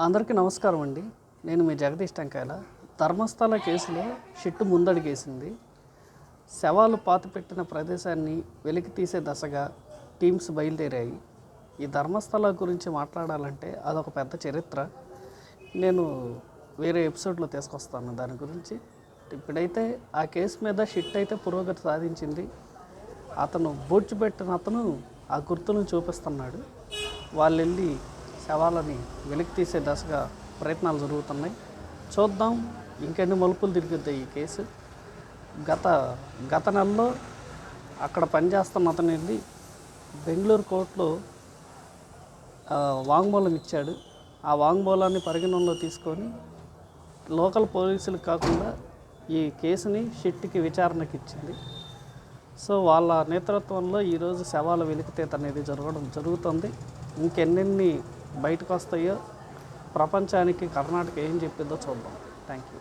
అందరికీ నమస్కారం అండి. నేను మీ జగదీష్ టంకాయల. ధర్మస్థల కేసులో షిట్టు ముందడిగేసింది. శవాలు పాతిపెట్టిన ప్రదేశాన్ని వెలికి తీసే దశగా టీమ్స్ బయలుదేరాయి. ఈ ధర్మస్థల గురించి మాట్లాడాలంటే అదొక పెద్ద చరిత్ర. నేను వేరే ఎపిసోడ్లో తీసుకొస్తాను దాని గురించి. ఇప్పుడైతే ఆ కేసు మీద షిట్ అయితే పురోగతి సాధించింది. అతను బూడ్చిపెట్టిన అతను ఆ గుర్తులను చూపిస్తున్నాడు. వాళ్ళు వెళ్ళి శవాలని వెలికి తీసే దశగా ప్రయత్నాలు జరుగుతున్నాయి. చూద్దాం. ఇంకెన్ని మలుపులు తిరుగుతాయి ఈ కేసు. గత గత నెలలో అక్కడ పనిచేస్తున్న అతను వెళ్ళి బెంగళూరు కోర్టులో వాంగ్మూలం ఇచ్చాడు. ఆ వాంగ్మూలాన్ని పరిగణనలో తీసుకొని లోకల్ పోలీసులు కాకుండా ఈ కేసుని షిట్కి విచారణకి ఇచ్చింది. సో వాళ్ళ నేతృత్వంలో ఈరోజు శవాల వెలికితేత అనేది జరగడం జరుగుతుంది. ఇంకెన్నెన్ని బయటకు వస్తాయో ప్రపంచానికి కర్ణాటక ఏం చెప్పిందో చూద్దాం. Thank you